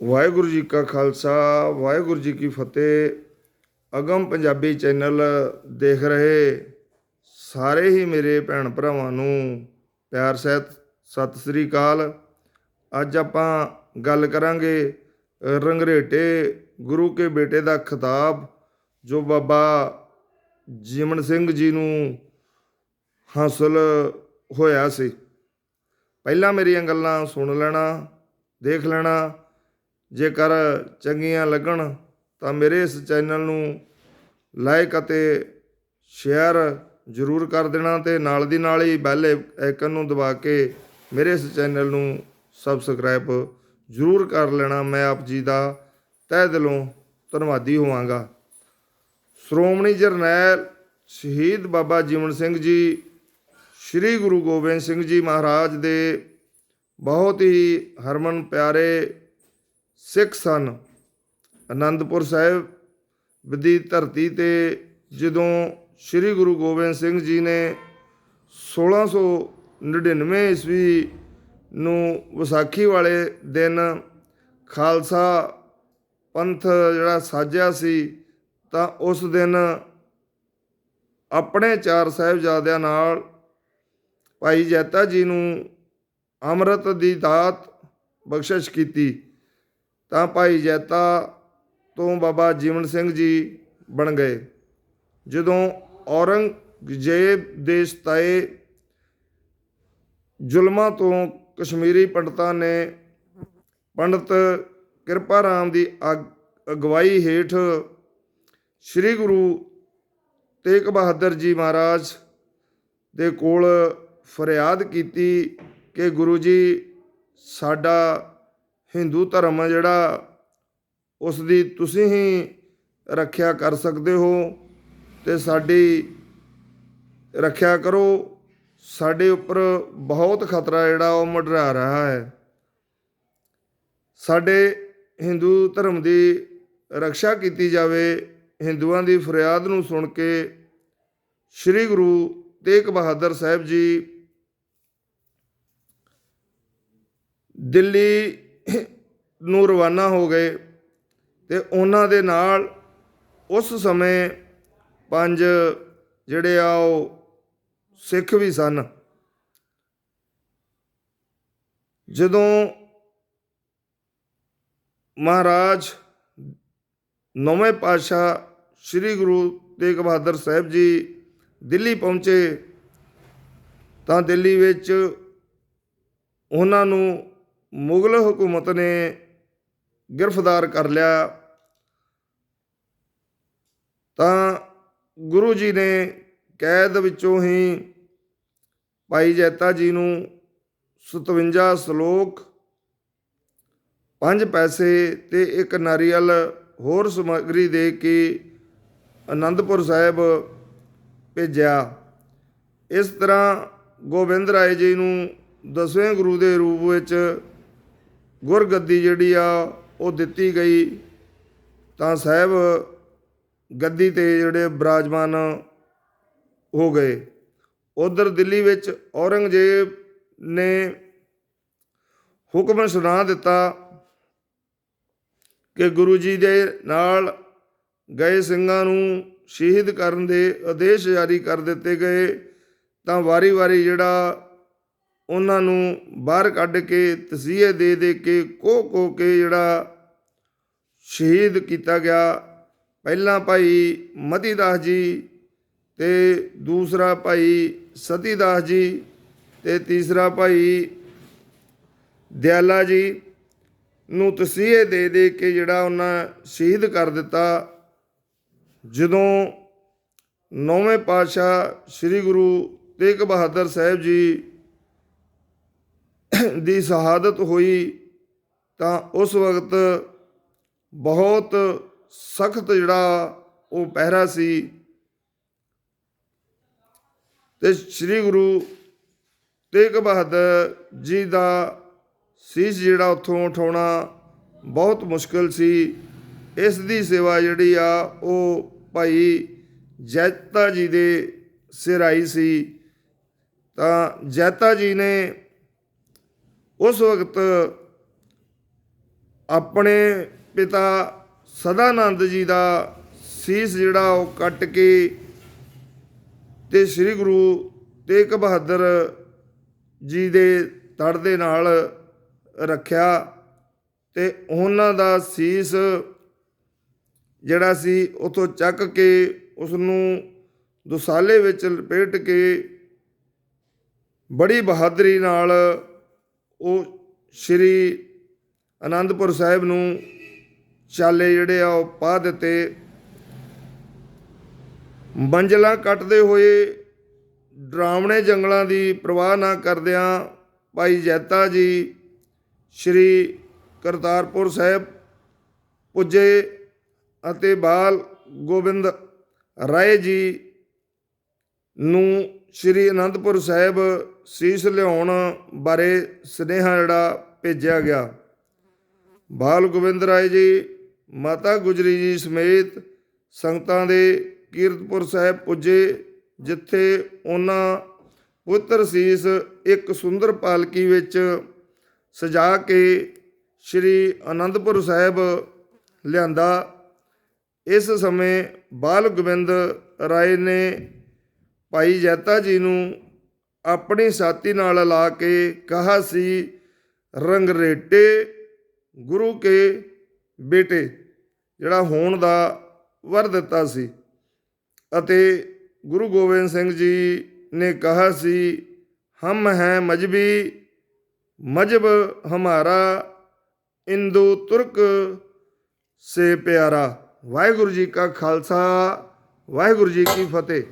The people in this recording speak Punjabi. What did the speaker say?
ਵਾਹਿਗੁਰੂ ਜੀ ਕਾ ਖਾਲਸਾ, ਵਾਹਿਗੁਰੂ ਜੀ ਕੀ ਫਤਿਹ। ਅਗਮ ਪੰਜਾਬੀ ਚੈਨਲ ਦੇਖ ਰਹੇ ਸਾਰੇ ਹੀ ਮੇਰੇ ਭੈਣ ਭਰਾਵਾਂ ਨੂੰ ਪਿਆਰ ਸਹਿਤ ਸਤਿ ਸ੍ਰੀ ਅਕਾਲ। ਅੱਜ ਆਪਾਂ ਗੱਲ ਕਰਾਂਗੇ ਰੰਗਰੇਟੇ ਗੁਰੂ ਕੇ ਬੇਟੇ ਦਾ ਖਿਤਾਬ, ਜੋ ਬਾਬਾ ਜੀਵਨ ਸਿੰਘ ਜੀ ਨੂੰ ਹਾਸਲ ਹੋਇਆ ਸੀ। ਪਹਿਲਾਂ ਮੇਰੀਆਂ ਗੱਲਾਂ ਸੁਣ ਲੈਣਾ, ਦੇਖ ਲੈਣਾ ਜੇਕਰ ਚੰਗੀਆਂ ਲੱਗਣ, ਤਾਂ ਮੇਰੇ ਇਸ ਚੈਨਲ ਨੂੰ ਲਾਈਕ ਅਤੇ ਸ਼ੇਅਰ ਜ਼ਰੂਰ ਕਰ ਦੇਣਾ ਤੇ ਨਾਲ ਦੀ ਨਾਲ ਹੀ ਬੈਲ ਆਈਕਨ ਨੂੰ ਦਬਾ ਕੇ ਮੇਰੇ ਇਸ ਚੈਨਲ ਨੂੰ ਸਬਸਕ੍ਰਾਈਬ ਜ਼ਰੂਰ ਕਰ ਲੈਣਾ। ਮੈਂ ਆਪ ਜੀ ਦਾ ਤਹਿ ਦਿਲੋਂ ਧੰਨਵਾਦੀ ਹੋਵਾਂਗਾ। ਸ਼੍ਰੋਮਣੀ ਜਰਨੈਲ ਸ਼ਹੀਦ ਬਾਬਾ ਜੀਵਨ ਸਿੰਘ ਜੀ, ਸ੍ਰੀ ਗੁਰੂ ਗੋਬਿੰਦ ਸਿੰਘ ਜੀ ਮਹਾਰਾਜ ਦੇ ਬਹੁਤ ਹੀ ਹਰਮਨ ਪਿਆਰੇ ਸਿੱਖ ਸਨ। ਅਨੰਦਪੁਰ ਸਾਹਿਬ ਦੀ ਧਰਤੀ ਤੇ ਜਦੋਂ ਸ੍ਰੀ ਗੁਰੂ ਗੋਬਿੰਦ ਸਿੰਘ ਜੀ ਨੇ 1699 ਈਸਵੀ ਨੂੰ ਵਿਸਾਖੀ ਵਾਲੇ ਦਿਨ ਖਾਲਸਾ ਪੰਥ ਜਿਹੜਾ ਸਾਜਿਆ ਸੀ, ਤਾਂ ਉਸ ਦਿਨ ਆਪਣੇ ਚਾਰ ਸਾਹਿਬਜ਼ਾਦਿਆਂ ਨਾਲ ਭਾਈ ਜੈਤਾ ਜੀ ਨੂੰ ਅੰਮ੍ਰਿਤ ਦੀ ਦਾਤ ਬਖਸ਼ਿਸ਼ ਕੀਤੀ। ਤਾਂ ਭਾਈ ਜੈਤਾ ਤੋਂ ਬਾਬਾ ਜੀਵਨ ਸਿੰਘ ਜੀ ਬਣ ਗਏ। ਜਦੋਂ ਔਰੰਗਜ਼ੇਬ ਦੇ ਸਤਾਏ ਜ਼ੁਲਮਾਂ ਤੋਂ ਕਸ਼ਮੀਰੀ ਪੰਡਤਾਂ ਨੇ ਪੰਡਤ ਕਿਰਪਾ ਰਾਮ ਦੀ ਅਗ- ਅਗਵਾਈ ਹੇਠ ਸ੍ਰੀ ਗੁਰੂ ਤੇਗ ਬਹਾਦਰ ਜੀ ਮਹਾਰਾਜ ਦੇ ਕੋਲ ਫਰਿਆਦ ਕੀਤੀ ਕਿ ਗੁਰੂ ਜੀ ਸਾਡਾ ਹਿੰਦੂ ਧਰਮ ਹੈ ਜਿਹੜਾ ਉਸ ਦੀ ਤੁਸੀਂ ਹੀ ਰੱਖਿਆ ਕਰ ਸਕਦੇ ਹੋ ਤੇ ਸਾਡੀ ਰੱਖਿਆ ਕਰੋ। ਸਾਡੇ ਉੱਪਰ ਬਹੁਤ ਖਤਰਾ ਜਿਹੜਾ ਉਹ ਮੰਡਰਾ ਰਿਹਾ ਹੈ। ਸਾਡੇ ਹਿੰਦੂ ਧਰਮ ਦੀ ਰੱਖਿਆ ਕੀਤੀ ਜਾਵੇ, ਹਿੰਦੂਆਂ ਦੀ ਫਰਿਆਦ ਨੂੰ ਸੁਣ ਕੇ ਸ੍ਰੀ ਗੁਰੂ ਤੇਗ ਬਹਾਦਰ ਸਾਹਿਬ ਜੀ ਦਿੱਲੀ ਨੂੰ ਰਵਾਨਾ ਹੋ ਗਏ ਤੇ ਉਹਨਾਂ ਦੇ ਨਾਲ ਉਸ ਸਮੇਂ ਪੰਜ ਜਿਹੜੇ ਆ ਉਹ ਸਿੱਖ ਵੀ ਸਨ। ਜਦੋਂ ਮਹਾਰਾਜ ਨੌਵੇਂ ਪਾਤਸ਼ਾਹ ਸ੍ਰੀ ਗੁਰੂ ਤੇਗ ਬਹਾਦਰ ਸਾਹਿਬ ਜੀ ਦਿੱਲੀ ਪਹੁੰਚੇ ਤਾਂ ਦਿੱਲੀ ਵਿੱਚ ਉਹਨਾਂ ਨੂੰ ਮੁਗਲ ਹਕੂਮਤ ਨੇ ਗ੍ਰਿਫਤਾਰ ਕਰ ਲਿਆ। ਤਾਂ ਗੁਰੂ ਜੀ ਨੇ ਕੈਦ ਵਿੱਚੋਂ ਹੀ ਭਾਈ ਜੈਤਾ ਜੀ ਨੂੰ 57 ਸ਼ਲੋਕ, ਪੰਜ ਪੈਸੇ ਤੇ ਇੱਕ ਨਾਰੀਅਲ ਹੋਰ ਸਮੱਗਰੀ ਦੇ ਕੇ ਆਨੰਦਪੁਰ ਸਾਹਿਬ ਭੇਜਿਆ। ਇਸ ਤਰ੍ਹਾਂ ਗੋਬਿੰਦ ਰਾਏ ਜੀ ਨੂੰ ਦਸਵੇਂ ਗੁਰੂ ਦੇ ਰੂਪ ਵਿੱਚ ਗੁਰਗੱਦੀ ਜਿਹੜੀ ਆ, ਉਹ ਦਿੱਤੀ ਗਈ। ਤਾਂ ਸਾਹਿਬ ਗੱਦੀ ਤੇ ਜਿਹੜੇ ਬਿਰਾਜਮਾਨ ਹੋ ਗਏ। ਉਧਰ ਦਿੱਲੀ ਵਿੱਚ ਔਰੰਗਜ਼ੇਬ ਨੇ ਹੁਕਮ ਸੁਣਾ ਦਿੱਤਾ ਕਿ ਗੁਰੂ ਜੀ ਦੇ ਨਾਲ ਗਏ ਸਿੰਘਾਂ ਨੂੰ ਸ਼ਹੀਦ ਕਰਨ ਦੇ ਆਦੇਸ਼ ਜਾਰੀ ਕਰ ਦਿੱਤੇ ਗਏ। ਤਾਂ ਵਾਰੀ-ਵਾਰੀ ਜਿਹੜਾ ਉਹਨਾਂ ਨੂੰ ਬਾਹਰ ਕੱਢ ਕੇ, ਤਸੀਹੇ ਦੇ ਦੇ ਕੇ ਕੋ ਕੋ ਕੇ ਜਿਹੜਾ ਸ਼ਹੀਦ ਕੀਤਾ ਗਿਆ। ਪਹਿਲਾ ਭਾਈ ਮਤੀਦਾਸ ਜੀ ਤੇ ਦੂਸਰਾ ਭਾਈ ਸਤੀਦਾਸ ਜੀ ਤੇ ਤੀਸਰਾ ਭਾਈ ਦਿਆਲਾ ਜੀ ਨੂੰ ਤਸੀਹੇ ਦੇ ਦੇ ਕੇ ਜਿਹੜਾ ਉਹਨਾਂ ਸ਼ਹੀਦ ਕਰ ਦਿੱਤਾ। ਜਦੋਂ ਨੌਵੇਂ ਪਾਤਸ਼ਾਹ ਸ੍ਰੀ ਗੁਰੂ ਤੇਗ ਬਹਾਦਰ ਸਾਹਿਬ ਜੀ ਦੀ ਸ਼ਹਾਦਤ ਹੋਈ ਤਾਂ ਉਸ ਵਕਤ ਬਹੁਤ ਸਖਤ ਜਿਹੜਾ ਉਹ ਪਹਿਰਾ ਸੀ ਤੇ ਸ੍ਰੀ ਗੁਰੂ ਤੇਗ ਬਹਾਦਰ ਜੀ ਦਾ ਸੀਸ ਜਿਹੜਾ ਉੱਥੋਂ ਉਠਾਉਣਾ ਬਹੁਤ ਮੁਸ਼ਕਲ ਸੀ। ਇਸ ਦੀ ਸੇਵਾ ਜਿਹੜੀ ਆ, ਉਹ ਭਾਈ ਜੈਤਾ ਜੀ ਦੇ ਸਿਰ ਆਈ ਸੀ। ਤਾਂ ਜੈਤਾ ਜੀ ਨੇ ਉਸ ਵਕਤ ਆਪਣੇ ਪਿਤਾ ਸਦਾਨੰਦ ਜੀ ਦਾ ਸੀਸ ਜਿਹੜਾ ਉਹ ਕੱਟ ਕੇ ਤੇ ਸ੍ਰੀ ਗੁਰੂ ਤੇਗ ਬਹਾਦਰ ਜੀ ਦੇ ਤੜ ਦੇ ਨਾਲ ਰੱਖਿਆ ਤੇ ਉਹਨਾਂ ਦਾ ਸੀਸ ਜਿਹੜਾ ਸੀ ਉਥੋਂ ਚੱਕ ਕੇ ਉਸ ਨੂੰ ਦੁਸਾਲੇ ਵਿੱਚ ਲਪੇਟ ਕੇ ਬੜੀ ਬਹਾਦਰੀ ਨਾਲ ਉਹ ਸ਼੍ਰੀ ਅਨੰਦਪੁਰ ਸਾਹਿਬ ਨੂੰ ਚਾਲੇ ਜਿਹੜੇ ਆ ਉਹ ਪਾ ਦਿੱਤੇ। ਮੰਜ਼ਲਾਂ ਕੱਟਦੇ ਹੋਏ ਡਰਾਵਣੇ ਜੰਗਲਾਂ ਦੀ ਪ੍ਰਵਾਹ ਨਾ ਕਰਦਿਆਂ ਭਾਈ ਜੈਤਾ ਜੀ ਸ਼੍ਰੀ ਕਰਤਾਰਪੁਰ ਸਾਹਿਬ ਪੁੱਜੇ ਅਤੇ ਬਾਲ ਗੋਬਿੰਦ ਰਾਏ ਜੀ ਨੂੰ ਸ਼੍ਰੀ ਅਨੰਦਪੁਰ ਸਾਹਿਬ ਸੀਸ ਲਿਆਉਣ ਬਾਰੇ ਸੁਨੇਹਾ ਜਿਹੜਾ ਭੇਜਿਆ ਗਿਆ। ਬਾਲ ਗੋਬਿੰਦ ਰਾਏ ਜੀ, ਮਾਤਾ ਗੁਜਰੀ ਜੀ ਸਮੇਤ ਸੰਗਤਾਂ ਦੇ ਕੀਰਤਪੁਰ ਸਾਹਿਬ ਪੁੱਜੇ, ਜਿੱਥੇ ਉਹਨਾਂ ਪੁੱਤਰ ਸੀਸ ਇੱਕ ਸੁੰਦਰ ਪਾਲਕੀ ਵਿੱਚ ਸਜਾ ਕੇ ਸ਼੍ਰੀ ਅਨੰਦਪੁਰ ਸਾਹਿਬ ਲਿਆਂਦਾ। ਇਸ ਸਮੇਂ ਬਾਲ ਗੋਬਿੰਦ ਰਾਏ ਨੇ ਭਾਈ ਜੈਤਾ ਜੀ ਨੂੰ ਆਪਣੀ ਸਾਥੀ ਨਾਲ ਲਾ ਕੇ ਕਹਾ ਸੀ ਰੰਗਰੇਟੇ ਗੁਰੂ ਕੇ ਬੇਟੇ। ਜਿਹੜਾ ਹੋਣ ਦਾ ਵਰ ਦਿੱਤਾ ਸੀ। ਅਤੇ ਗੁਰੂ ਗੋਬਿੰਦ ਸਿੰਘ ਜੀ ਨੇ ਕਹਾ ਸੀ, ਹਮ ਹੈ ਮਜਬੀ, ਮਜਬ ਹਮਾਰਾ, ਇੰਦੂ ਤੁਰਕ ਸੇ ਪਿਆਰਾ। ਵਾਹਿਗੁਰੂ ਜੀ ਕਾ ਖਾਲਸਾ, ਵਾਹਿਗੁਰੂ ਜੀ ਕੀ ਫਤਿਹ।